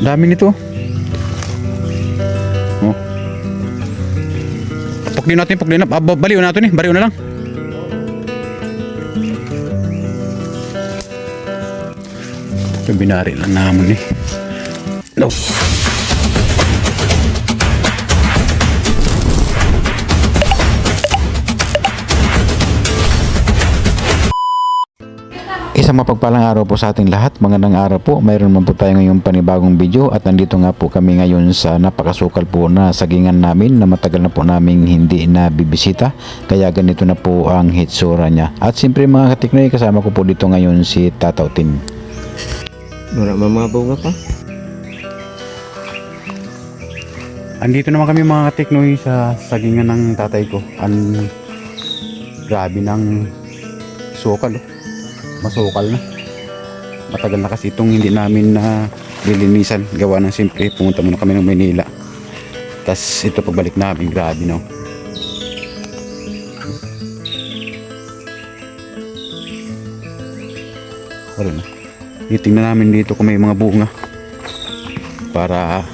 Dami nito. Oh. Puklin natin, puklin na. Ah, ba- baliw natin eh. Baliw na lang. Binari lang naman eh. No. Isang mapagpalang araw po sa ating lahat. Magandang araw po. Mayroon man po tayo ngayong panibagong video at nandito nga po kami ngayon sa napakasukal po na sagingan namin na matagal na po naming hindi na bibisita. Kaya ganito na po ang hitsura niya. At siyempre mga katiknoy, kasama ko po dito ngayon si Tataw Tin. Wala man mga bunga pa. Andito naman kami mga katiknoy sa sagingan ng tatay ko. Ang grabe ng sukal. Oh. Masukal na. Matagal na kasi itong hindi namin na lilinisan. Gawa ng simple. Pumunta muna kami ng Manila. Tapos ito pagbalik namin. Grabe no. Wala na. Itingnan namin dito kung may mga bunga. Para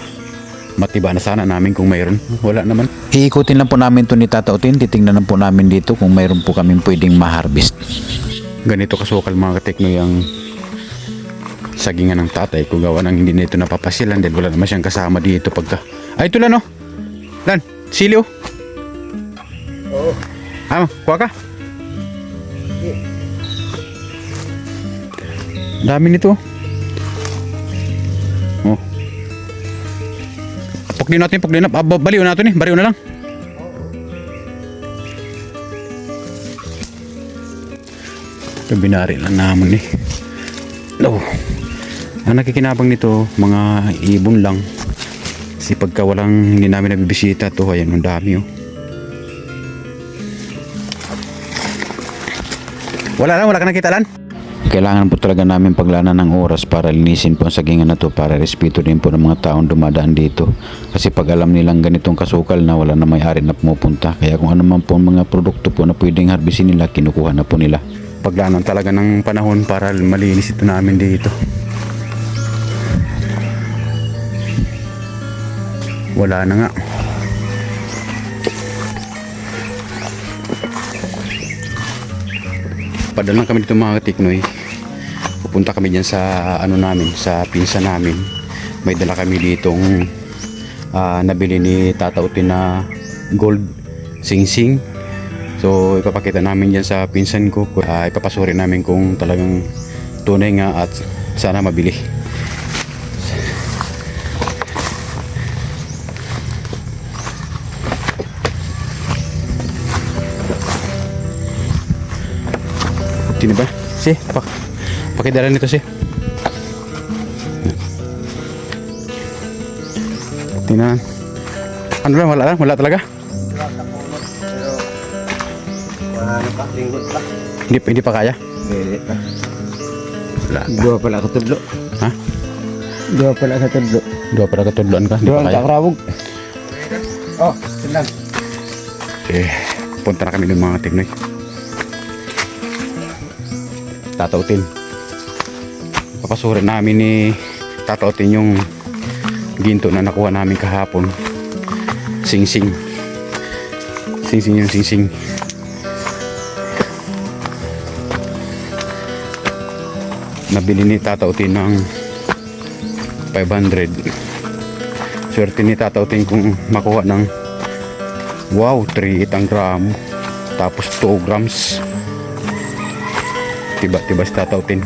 matiba na sana namin kung mayroon. Wala naman. Iikutin lang po namin to ni Tata Utin. Titingnan lang po namin dito kung mayroon po kami pwedeng ma-harvest. Ganito kasukal mga katekno yung sagingan ng tatay ko. Gawa ng hindi nito napapasilan dahil wala naman siyang kasama dito pagka ay ito lang no lan sili oh. Oo. ah kuha ka. Dami nito oh. Puklin natin puklin na ah, ba- baliw natin eh. Baliw na lang ito binari lang naman eh no ang nakikinabang nito mga ibon lang kasi pagka walang hindi namin nabibisita to ayan ang dami oh wala lang wala ka nakita lan kailangan po talaga namin paglanan ng oras para linisin po ang sagingan na to para respeto din po ng mga taong dumadaan dito. Kasi pag alam nilang ganitong kasukal na wala na may-ari na pumupunta. Kaya kung ano man po ang mga produkto po na pwedeng harbisin nila, kinukuha na po nila. Paglanan talaga ng panahon para malinis ito namin dito. Wala na nga. Padalang kami dito mga katiknoy. Pupunta kami dyan sa ano namin, sa pinsa namin. May dala kami ditong ah, nabili ni Tata na gold sing-sing. So ipapakita namin dyan sa pinsan ko. Ah, ipapasuri namin kung talagang tunay nga at sana mabili. Sino ba? Si, pak pakidala nito si. Tingnan. Ano lang, wala lang, wala talaga. Wala na pa. Lingkot pa. Hindi, hindi pa kaya. Pwede pa. Wala pa. Dua pala ka tudlo. Ha? Dua pala ka tudlo. Dua pa katudloan ka, hindi Dua pa kaya. kakrawog. Oh, silang. Eh, punta na kami ng mga tignoy. Tatautin. Papasurin namin ni Tatautin yung ginto na nakuha namin kahapon. Sing-sing. Sing-sing yung sing-sing. Nabili ni Tatautin ng 500. Swerte ni Tatautin kung makuha ng Wow, 3 ang gram. Tapos 2 grams. Tiba-tiba sa tatautin.